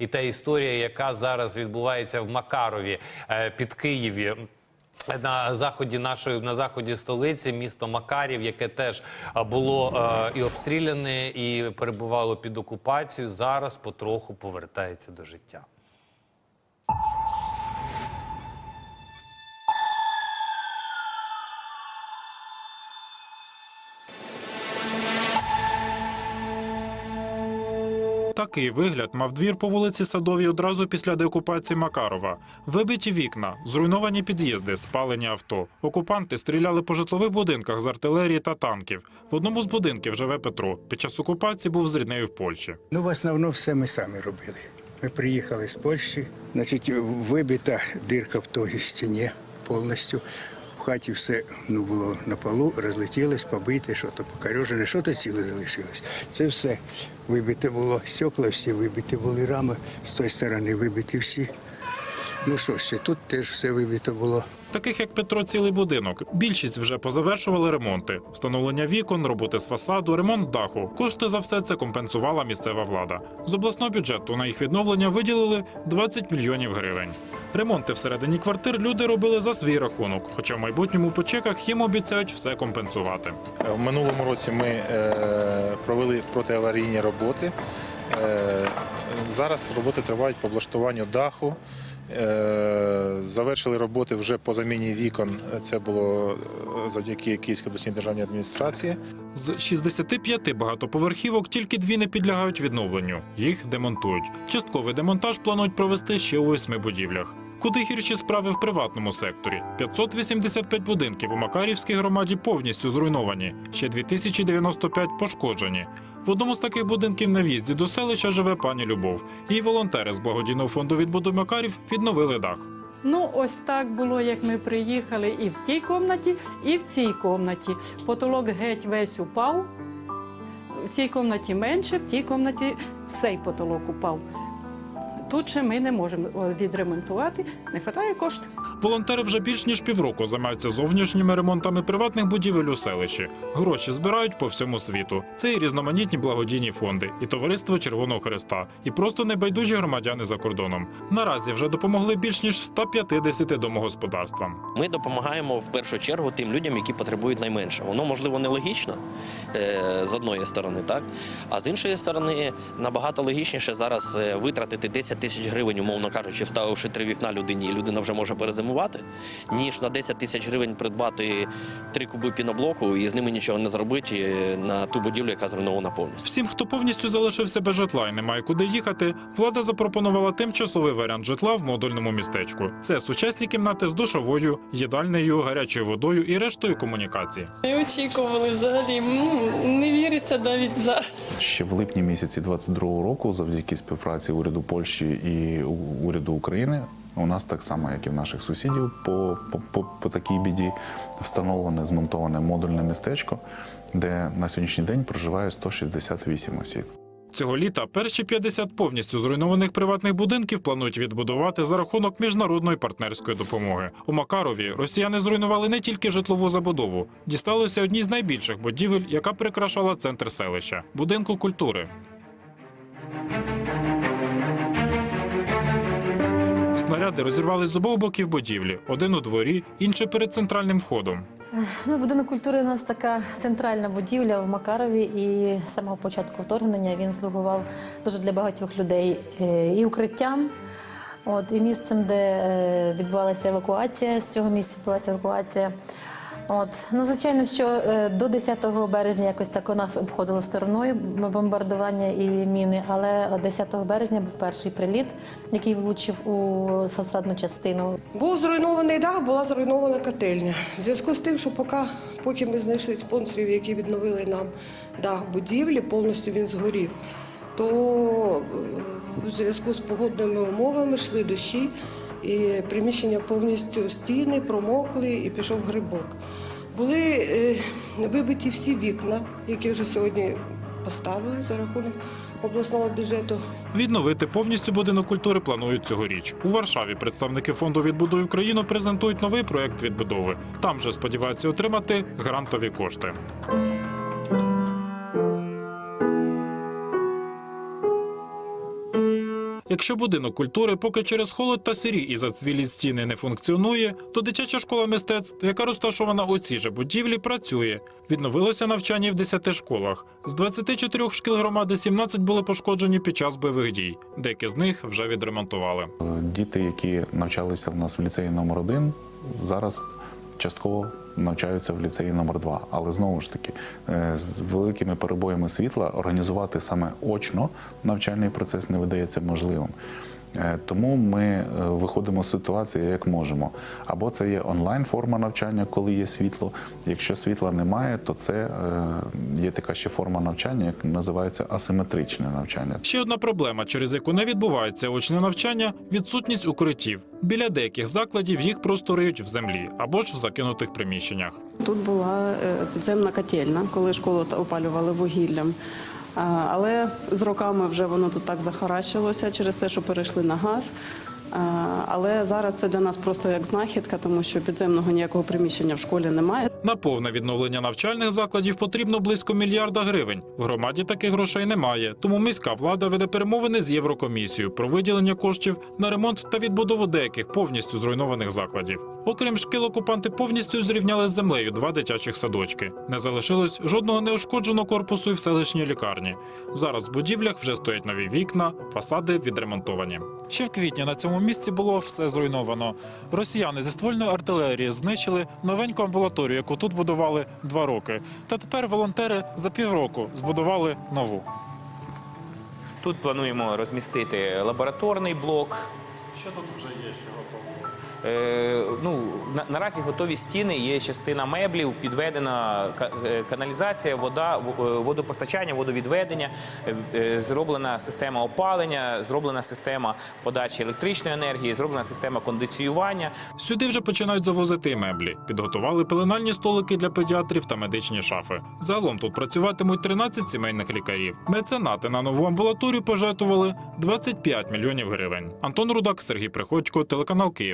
і та історія, яка зараз відбувається в Макарові е, під Києві. На заході нашої на заході столиці місто Макарів, яке теж було е, і обстріляне, і перебувало під окупацією, зараз потроху повертається до життя. Такий вигляд мав двір по вулиці Садовій одразу після деокупації Макарова. Вибиті вікна, зруйновані під'їзди, спалені авто. Окупанти стріляли по житлових будинках з артилерії та танків. В одному з будинків живе Петро. Під час окупації був з ріднею в Польщі. Ну, в основному все ми самі робили. Ми приїхали з Польщі, значить, вибита дирка в той стіні повністю. Хаті все ну, було на полу, розлетілось, побите, що то покорежене, що то ціле залишилось. Це все вибите було, стекла всі вибиті були, рами з тої сторони вибиті всі. Ну що ще, тут теж все вибито було. Таких як Петро, цілий будинок. Більшість вже позавершували ремонти: встановлення вікон, роботи з фасаду, ремонт даху. Кошти за все це компенсувала місцева влада. З обласного бюджету на їх відновлення виділили 20 мільйонів гривень. Ремонти всередині квартир люди робили за свій рахунок, хоча в майбутньому по чеках їм обіцяють все компенсувати. В минулому році ми е, провели протиаварійні роботи. Е, Зараз роботи тривають по облаштуванню даху. Е, Завершили роботи вже по заміні вікон. Це було е, завдяки Київській обласній державній адміністрації. З 65 багатоповерхівок тільки дві не підлягають відновленню. Їх демонтують. Частковий демонтаж планують провести ще у восьми будівлях. Куди гірші справи в приватному секторі? 585 будинків у Макарівській громаді повністю зруйновані. Ще 2095 пошкоджені. В одному з таких будинків на в'їзді до селища живе пані Любов. Її волонтери з благодійного фонду відбуду Макарів відновили дах. Ну, ось так було, як ми приїхали і в тій кімнаті, і в цій кімнаті. Потолок геть весь упав. В цій кімнаті менше, в тій кімнаті всей потолок упав. Тут ще ми не можемо відремонтувати, не вистачає коштів. Волонтери вже більш ніж півроку займаються зовнішніми ремонтами приватних будівель у селищі. Гроші збирають по всьому світу. Це і різноманітні благодійні фонди, і товариство Червоного Хреста, і просто небайдужі громадяни за кордоном. Наразі вже допомогли більш ніж 150 домогосподарствам. Ми допомагаємо в першу чергу тим людям, які потребують найменше. Воно можливо нелогічно е, з одної сторони, так а з іншої сторони набагато логічніше зараз е, витратити 10 тисяч гривень, умовно кажучи, вставивши три вікна людині, і людина вже може перезимувати, ніж на 10 тисяч гривень придбати три куби піноблоку і з ними нічого не зробити е, на ту будівлю, яка зруйнована повністю. Всім, хто повністю залишився без житла і не має куди їхати, влада запропонувала тимчасовий варіант житла в модульному містечку. Це сучасні кімнати з душовою, їдальнею, гарячою водою і рештою комунікацій. Не очікували взагалі. Не віриться навіть зараз. Ще в липні місяці 22-го року, завдяки співпраці уряду Польщі і уряду України, у нас так само, як і в наших сусідів, по, по, по, такій біді встановлене змонтоване модульне містечко, де на сьогоднішній день проживає 168 осіб. Цього літа перші 50 повністю зруйнованих приватних будинків планують відбудувати за рахунок міжнародної партнерської допомоги. У Макарові росіяни зруйнували не тільки житлову забудову, дісталося одній з найбільших будівель, яка прикрашала центр селища будинку культури. Снаряди розірвали з обох боків будівлі: один у дворі, інший перед центральним входом. Ну, будинок культури у нас така центральна будівля в Макарові, і з самого початку вторгнення він слугував дуже для багатьох людей е, і укриттям, от, і місцем, де е, відбувалася евакуація. З цього місця відбувалася евакуація. От. Ну, звичайно, що е, до 10 березня якось так у нас обходило стороною бомбардування і міни, але 10 березня був перший приліт, який влучив у фасадну частину. Був зруйнований дах, була зруйнована котельня. В зв'язку з тим, що поки, поки ми знайшли спонсорів, які відновили нам дах будівлі, повністю він згорів, то е, в зв'язку з погодними умовами йшли дощі, і приміщення повністю стіни промокли і пішов грибок. Були е, вибиті всі вікна, які вже сьогодні поставили за рахунок обласного бюджету. Відновити повністю будинок культури планують цьогоріч. У Варшаві представники фонду «Відбудуй Україну презентують новий проект відбудови. Там же сподіваються отримати грантові кошти. Якщо будинок культури поки через холод та сирі і зацвілі стіни не функціонує, то дитяча школа мистецтв, яка розташована у цій же будівлі, працює. Відновилося навчання в 10 школах. З 24 шкіл громади 17 були пошкоджені під час бойових дій. Деякі з них вже відремонтували. Діти, які навчалися в нас в ліцеї номер 1 зараз частково навчаються в ліцеї номер 2 Але знову ж таки, е, з великими перебоями світла організувати саме очно навчальний процес не видається можливим. Е, Тому ми е, виходимо з ситуації як можемо. Або це є онлайн форма навчання, коли є світло. Якщо світла немає, то це е, є така ще форма навчання, як називається асиметричне навчання. Ще одна проблема, через яку не відбувається очне навчання відсутність укриттів. Біля деяких закладів їх просто риють в землі або ж в закинутих приміщеннях. Тут була підземна котельна, коли школу та- опалювали вугіллям. Але з роками вже воно тут так захаращилося через те, що перейшли на газ. Але зараз це для нас просто як знахідка, тому що підземного ніякого приміщення в школі немає. На повне відновлення навчальних закладів потрібно близько мільярда гривень. В громаді таких грошей немає, тому міська влада веде перемовини з Єврокомісією про виділення коштів на ремонт та відбудову деяких повністю зруйнованих закладів. Окрім шкіл, окупанти повністю зрівняли з землею два дитячих садочки. Не залишилось жодного неушкодженого корпусу і в селищній лікарні. Зараз в будівлях вже стоять нові вікна, фасади відремонтовані. Ще в квітні на цьому місці було все зруйновано. Росіяни зі ствольної артилерії знищили новеньку амбулаторію, яку тут будували два роки. Та тепер волонтери за півроку збудували нову. Тут плануємо розмістити лабораторний блок. Що тут вже є? Що Е, ну, на, наразі готові стіни, є частина меблів, підведена е, каналізація, вода, е, водопостачання, водовідведення, е, е, зроблена система опалення, зроблена система подачі електричної енергії, зроблена система кондиціювання. Сюди вже починають завозити меблі. Підготували пеленальні столики для педіатрів та медичні шафи. Загалом тут працюватимуть 13 сімейних лікарів. Меценати на нову амбулаторію пожертвували 25 мільйонів гривень. Антон Рудак, Сергій Приходько, телеканал Київ.